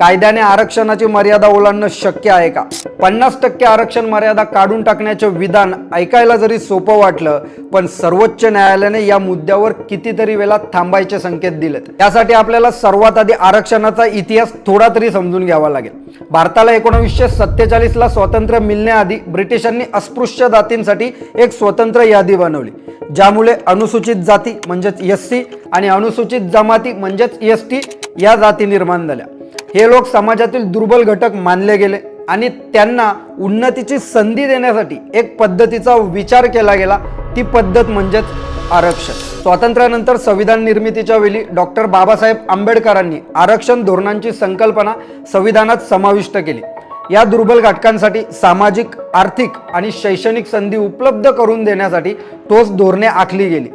कायद्याने आरक्षणाची मर्यादा ओलांडणं शक्य आहे का? पन्नास टक्के आरक्षण मर्यादा काढून टाकण्याचे विधान ऐकायला जरी सोपं वाटलं पण सर्वोच्च न्यायालयाने या मुद्द्यावर कितीतरी वेळा थांबायचे संकेत दिलेत. त्यासाठी आपल्याला सर्वात आधी आरक्षणाचा इतिहास थोडा तरी समजून घ्यावा लागेल. भारताला एकोणीसशे सत्तेचाळीसला स्वातंत्र्य मिळण्याआधी ब्रिटिशांनी अस्पृश्य जातींसाठी एक स्वतंत्र यादी बनवली ज्यामुळे अनुसूचित जाती म्हणजेच एस सी आणि अनुसूचित जमाती म्हणजेच एस टी या जाती निर्माण झाल्या. हे लोक समाजातील दुर्बल घटक मानले गेले आणि त्यांना उन्नतीची संधी देण्यासाठी एक पद्धतीचा विचार केला गेला. ती पद्धत म्हणजेच आरक्षण. स्वातंत्र्यानंतर संविधान निर्मितीच्या वेळी डॉक्टर बाबासाहेब आंबेडकरांनी आरक्षण धोरणांची संकल्पना संविधानात समाविष्ट केली. या दुर्बल घटकांसाठी सामाजिक आर्थिक आणि शैक्षणिक संधी उपलब्ध करून देण्यासाठी ठोस धोरणे आखली गेली.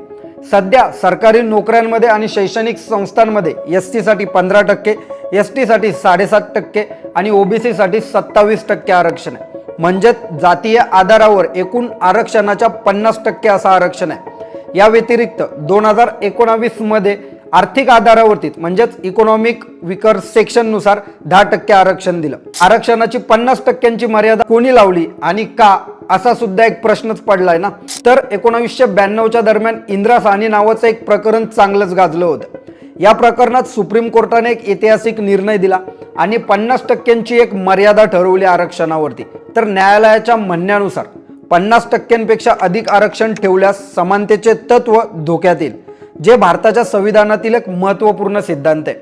सध्या सरकारी नोकऱ्यांमध्ये आणि शैक्षणिक संस्थांमध्ये एस टीसाठी पंधरा टक्के एस टीसाठी साडेसात टक्के आणि ओबीसीसाठी सत्तावीस टक्के आरक्षण आहे. म्हणजेच जातीय आधारावर एकूण आरक्षणाच्या पन्नास टक्के असं आरक्षण आहे. या व्यतिरिक्त दोन हजार एकोणावीसमध्ये आर्थिक आधारावरती म्हणजेच इकॉनॉमिक विकर सेक्शननुसार दहा टक्के आरक्षण दिलं. आरक्षणाची पन्नास टक्क्यांची मर्यादा कोणी लावली आणि का? असा सुद्धा एक प्रश्नच पडलाय ना. तर एकोणावीसशे ब्याण्णवच्या दरम्यान इंदिरा साहनी नावाचं एक प्रकरण चांगलंच गाजलं होतं. या प्रकरणात सुप्रीम कोर्टाने एक ऐतिहासिक निर्णय दिला आणि पन्नास टक्क्यांची एक मर्यादा ठरवली आरक्षणावरती. तर न्यायालयाच्या म्हणण्यानुसार पन्नास टक्क्यांपेक्षा अधिक आरक्षण ठेवल्यास समानतेचे तत्व धोक्यात येईल जे भारताच्या संविधानातील एक महत्त्वपूर्ण सिद्धांत आहे.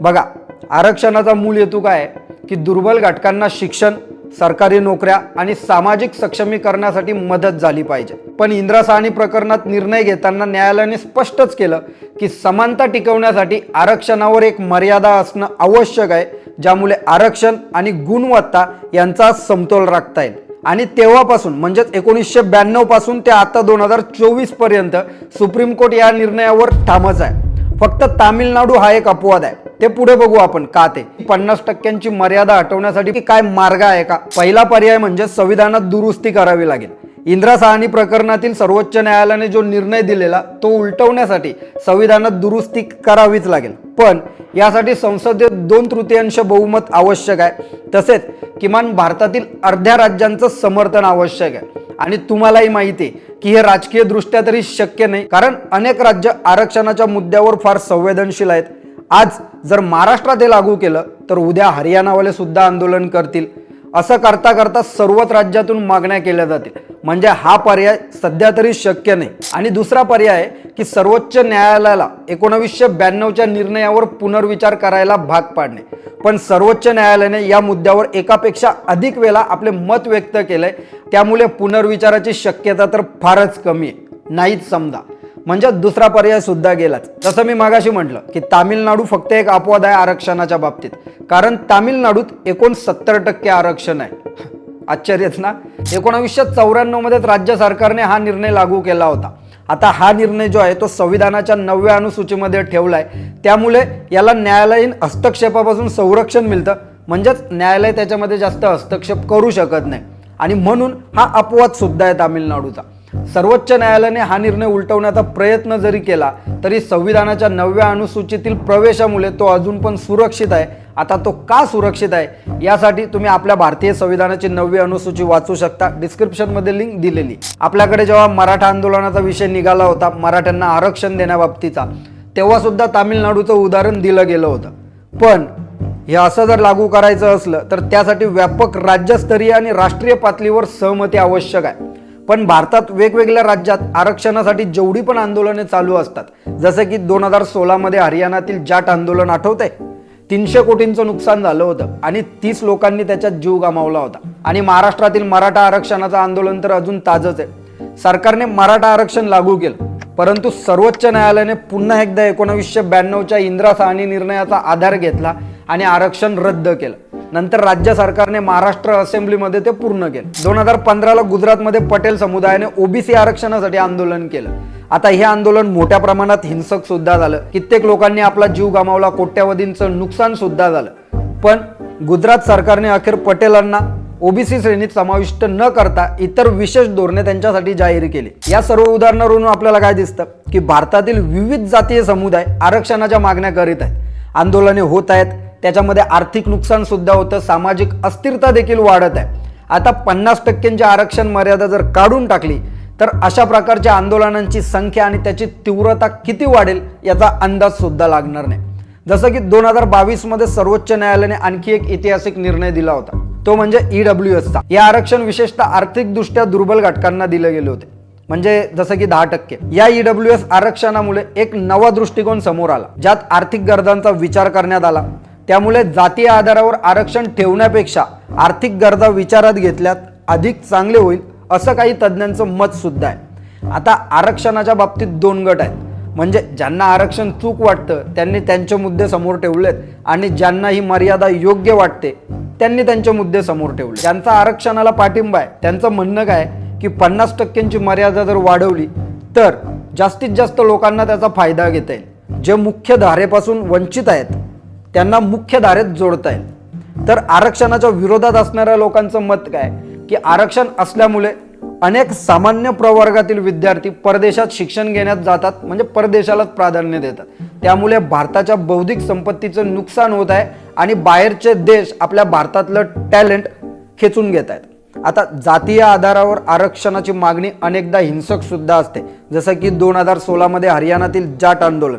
बघा आरक्षणाचा मूल हेतू काय आहे? की दुर्बल घटकांना शिक्षण सरकारी नोकऱ्या आणि सामाजिक सक्षमीकरणासाठी मदत झाली पाहिजे. पण इंदिरा साहनी प्रकरणात निर्णय घेताना न्यायालयाने स्पष्टच केलं की समानता टिकवण्यासाठी आरक्षणावर एक मर्यादा असणं आवश्यक आहे ज्यामुळे आरक्षण आणि गुणवत्ता यांचा समतोल राखता येईल. आणि तेव्हापासून म्हणजेच एकोणीसशे ब्याण्णवपासून ते आता दोन हजार चोवीसपर्यंत सुप्रीम कोर्ट या निर्णयावर ठामच आहे. फक्त तामिळनाडू हा एक अपवाद आहे. ते पुढे बघू आपण का ते? पन्नास टक्क्यांची मर्यादा हटवण्यासाठी की काय मार्ग आहे का? पहिला पर्याय म्हणजे संविधानात दुरुस्ती करावी लागेल. इंदिरा साहनी प्रकरणातील सर्वोच्च न्यायालयाने जो निर्णय दिलेला तो उलटवण्यासाठी संविधानात दुरुस्ती करावीच लागेल. पण यासाठी संसदेत दोन तृतीयांश बहुमत आवश्यक आहे. तसेच किमान भारतातील अर्ध्या राज्यांचं समर्थन आवश्यक आहे. आणि तुम्हालाही माहिती आहे की हे राजकीय दृष्ट्या तरी शक्य नाही कारण अनेक राज्य आरक्षणाच्या मुद्द्यावर फार संवेदनशील आहेत. आज जर महाराष्ट्रात हे लागू केलं तर उद्या हरियाणावाले सुद्धा आंदोलन करतील. असं करता करता सर्वच राज्यातून मागण्या केल्या जातील. म्हणजे हा पर्याय सध्या तरी शक्य नाही. आणि दुसरा पर्याय आहे की सर्वोच्च न्यायालयाला एकोणवीसशे ब्याण्णवच्या निर्णयावर पुनर्विचार करायला भाग पाडणे. पण सर्वोच्च न्यायालयाने या मुद्द्यावर एकापेक्षा अधिक वेळा आपले मत व्यक्त केलंय. त्यामुळे पुनर्विचाराची शक्यता तर फारच कमी आहे. नाहीच समजा. म्हणजे दुसरा पर्याय सुद्धा गेलाच. जसं मी मागाशी म्हटलं की तामिळनाडू फक्त एक अपवाद आहे आरक्षणाच्या बाबतीत. कारण तामिळनाडूत एकोणसत्तर टक्के आरक्षण आहे. आश्चर्यच ना एकोणावीसशे चौऱ्याण्णवमध्येच राज्य सरकारने हा निर्णय लागू केला होता. आता हा निर्णय जो आहे तो संविधानाच्या नवव्या अनुसूचीमध्ये ठेवला आहे त्यामुळे याला न्यायालयीन हस्तक्षेपापासून संरक्षण मिळतं. म्हणजेच न्यायालय त्याच्यामध्ये जास्त हस्तक्षेप करू शकत नाही. आणि म्हणून हा अपवाद सुद्धा आहे तामिळनाडूचा. सर्वोच्च न्यायालयाने हा निर्णय उलटवण्याचा प्रयत्न जरी केला तरी संविधानाच्या नवव्या अनुसूचीतील प्रवेशामुळे तो अजून पण सुरक्षित आहे. आता तो का सुरक्षित आहे? यासाठी तुम्ही आपल्या भारतीय संविधानाची नववी अनुसूची वाचू शकता. डिस्क्रिप्शनमध्ये लिंक दिलेली. आपल्याकडे जेव्हा मराठा आंदोलनाचा विषय निघाला होता मराठ्यांना आरक्षण देण्याबाबतीचा तेव्हा सुद्धा तामिळनाडूचं उदाहरण दिलं गेलं होतं. पण हे असं जर लागू करायचं असलं तर त्यासाठी व्यापक राज्यस्तरीय आणि राष्ट्रीय पातळीवर सहमती आवश्यक आहे. पण भारतात वेगवेगळ्या राज्यात आरक्षणासाठी जेवढी पण आंदोलने चालू असतात जसं की दोन हजार सोळामध्ये हरियाणातील जाट आंदोलन आठवत आहे तीनशे कोटींचं नुकसान झालं होतं आणि तीस लोकांनी त्याच्यात जीव गमावला होता. आणि महाराष्ट्रातील मराठा आरक्षणाचं आंदोलन तर अजून ताजच आहे. सरकारने मराठा आरक्षण लागू केलं परंतु सर्वोच्च न्यायालयाने पुन्हा एकदा एकोणावीसशे ब्याण्णवच्या इंदिरा साहनी निर्णयाचा आधार घेतला आणि आरक्षण रद्द केलं. नंतर राज्य सरकारने महाराष्ट्र असेंब्लीमध्ये ते पूर्ण केलं. दोन हजार पंधराला गुजरातमध्ये पटेल समुदायाने ओबीसी आरक्षणासाठी आंदोलन केलं. आता हे आंदोलन मोठ्या प्रमाणात हिंसक सुद्धा झालं. कित्येक लोकांनी आपला जीव गमावला कोट्यावधींचं नुकसान सुद्धा झालं. पण गुजरात सरकारने अखेर पटेलांना ओबीसी श्रेणीत समाविष्ट न करता इतर विशेष धोरणे त्यांच्यासाठी जाहीर केली. या सर्व उदाहरणावरून आपल्याला काय दिसतं? की भारतातील विविध जातीय समुदाय आरक्षणाच्या मागण्या करीत आहेत. आंदोलने होत आहेत. त्याच्यामध्ये आर्थिक नुकसान सुद्धा होतं. सामाजिक अस्थिरता देखील वाढत आहे. आता पन्नास टक्क्यांची आरक्षण मर्यादा जर काढून टाकली तर अशा प्रकारच्या आंदोलनांची संख्या आणि त्याची तीव्रता किती वाढेल याचा अंदाज सुद्धा लागणार नाही. जसं की दोन हजार बावीसमध्ये सर्वोच्च न्यायालयाने आणखी एक ऐतिहासिक निर्णय दिला होता. तो म्हणजे ई ईडब्ल्यू एसचा या आरक्षण विशेषतः आर्थिकदृष्ट्या दुर्बल घटकांना दिले गेले होते. म्हणजे जसं की दहा टक्के. या ईडब्ल्यू एस आरक्षणामुळे एक नवा दृष्टिकोन समोर आला. ज्यात आर्थिक गरजांचा विचार करण्यात आला. त्यामुळे जातीय आधारावर आरक्षण ठेवण्यापेक्षा आर्थिक गरजा विचारात घेतल्यात अधिक चांगले होईल असं काही तज्ज्ञांचं मत सुद्धा आहे. आता आरक्षणाच्या बाबतीत दोन गट आहेत. म्हणजे ज्यांना आरक्षण चूक वाटतं त्यांनी त्यांचे मुद्दे समोर ठेवलेत आणि ज्यांना ही मर्यादा योग्य वाटते त्यांनी त्यांचे मुद्दे समोर ठेवले. ज्यांचा आरक्षणाला पाठिंबा आहे त्यांचं म्हणणं काय की पन्नास टक्क्यांची मर्यादा जर वाढवली तर जास्तीत जास्त लोकांना त्याचा फायदा घेता येईल. जे मुख्य धारेपासून वंचित आहेत त्यांना मुख्य धारेत जोडता येईल. तर आरक्षणाच्या विरोधात असणाऱ्या लोकांचं मत काय की आरक्षण असल्यामुळे अनेक सामान्य प्रवर्गातील विद्यार्थी परदेशात शिक्षण घेण्यात जातात म्हणजे परदेशालाच प्राधान्य देतात. त्यामुळे भारताच्या बौद्धिक संपत्तीचं नुकसान होत आहे आणि बाहेरचे देश आपल्या भारतातलं टॅलेंट खेचून घेत आहेत. आता जातीय आधारावर आरक्षणाची मागणी अनेकदा हिंसक सुद्धा असते. जसं की दोन हजार सोळामध्ये हरियाणातील जाट आंदोलन.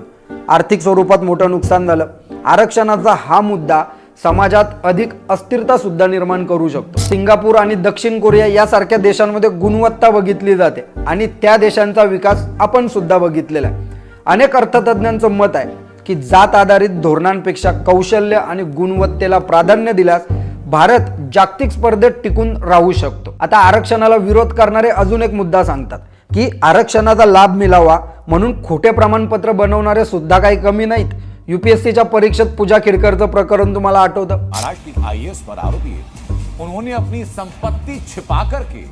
आर्थिक स्वरूपात मोठं नुकसान झालं. आरक्षणाचा हा मुद्दा समाजात अधिक अस्थिरता सुद्धा निर्माण करू शकतो. सिंगापूर आणि दक्षिण कोरिया यासारख्या देशांमध्ये गुणवत्ता बघितली जाते आणि त्या देशांचा विकास आपण सुद्धा बघितलेला आहे. अनेक अर्थतज्ञांचं मत आहे की जात आधारित धोरणांपेक्षा कौशल्य आणि गुणवत्तेला प्राधान्य दिल्यास भारत जागतिक स्पर्धेत टिकून राहू शकतो. आता आरक्षणाला विरोध करणारे अजून एक मुद्दा सांगतात की आरक्षणाचा लाभ मिळावा म्हणून खोटे प्रमाणपत्र बनवणारे सुद्धा काही कमी नाहीत. युपीएससीच्या परीक्षेत पूजा खिडकरचं प्रकरण तुम्हाला आठवतं. महाराष्ट्र की पर आरोपी है उन्होंने अपनी संपत्ति छिपा करके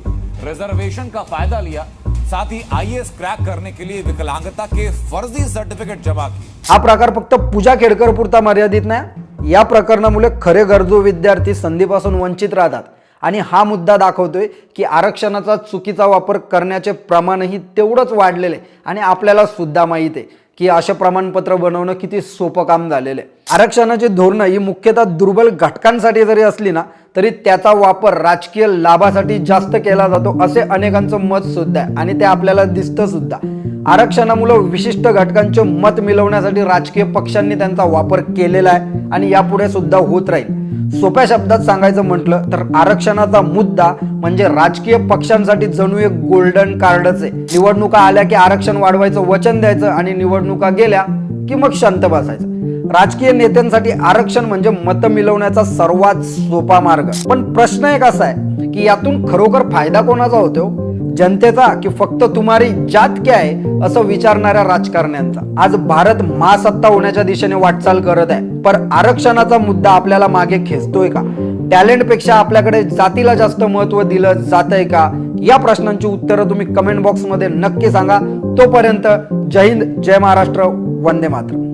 रिजर्वेशन का फायदा लिया. साथ ही आईएएस क्रैक करने के लिए विकलांगता के फर्जी सर्टिफिकेट जमा किए. हा प्रकार फक्त पूजा खेडकर पुरता मर्यादित नाही. या प्रकरणामुळे खरे गरजू विद्यार्थी संधीपासून वंचित राहतात. आणि हा मुद्दा दाखवतोय की आरक्षणाचा चुकीचा वापर करण्याचे प्रमाणही तेवढंच वाढलेले आणि आपल्याला सुद्धा माहीत आहे. की असे प्रमाणपत्र बनवणं किती सोपं काम झालेलं आहे. आरक्षणाची धोरणं ही मुख्यतः दुर्बल घटकांसाठी जरी असली ना तरी त्याचा वापर राजकीय लाभासाठी जास्त केला जातो असे अनेकांचं मत सुद्धा आहे आणि ते आपल्याला दिसतं सुद्धा. आरक्षणामुळे विशिष्ट घटकांचे मत मिळवण्यासाठी राजकीय पक्षांनी त्यांचा वापर केलेला आहे आणि यापुढे सुद्धा होत राहील. सोप्या शब्दात सांगायचं म्हटलं तर आरक्षणाचा मुद्दा म्हणजे राजकीय पक्षांसाठी जणू एक गोल्डन कार्डच आहे. निवडणुका आल्या की आरक्षण वाढवायचं वचन द्यायचं आणि निवडणुका गेल्या की मग शांत बसायचं. राजकीय नेत्यांसाठी आरक्षण म्हणजे मत मिळवण्याचा सर्वात सोपा मार्ग. पण प्रश्न एक असा आहे की यातून खरोखर फायदा कोणाचा होतो? जनतेचा की फक्त तुम्हारी जात क्या आहे असं विचारणाऱ्या राजकारण्यांचा. आज भारत महासत्ता होण्याच्या दिशेने वाटचाल करत आहे पर आरक्षणाचा मुद्दा आपल्याला मागे खेचतोय का? टॅलेंटपेक्षा आपल्याकडे जातीला जास्त महत्त्व दिलं जात आहे का? या प्रश्नांची उत्तरं तुम्ही कमेंट बॉक्समध्ये नक्की सांगा. तोपर्यंत जय हिंद जय महाराष्ट्र वंदे मातरम.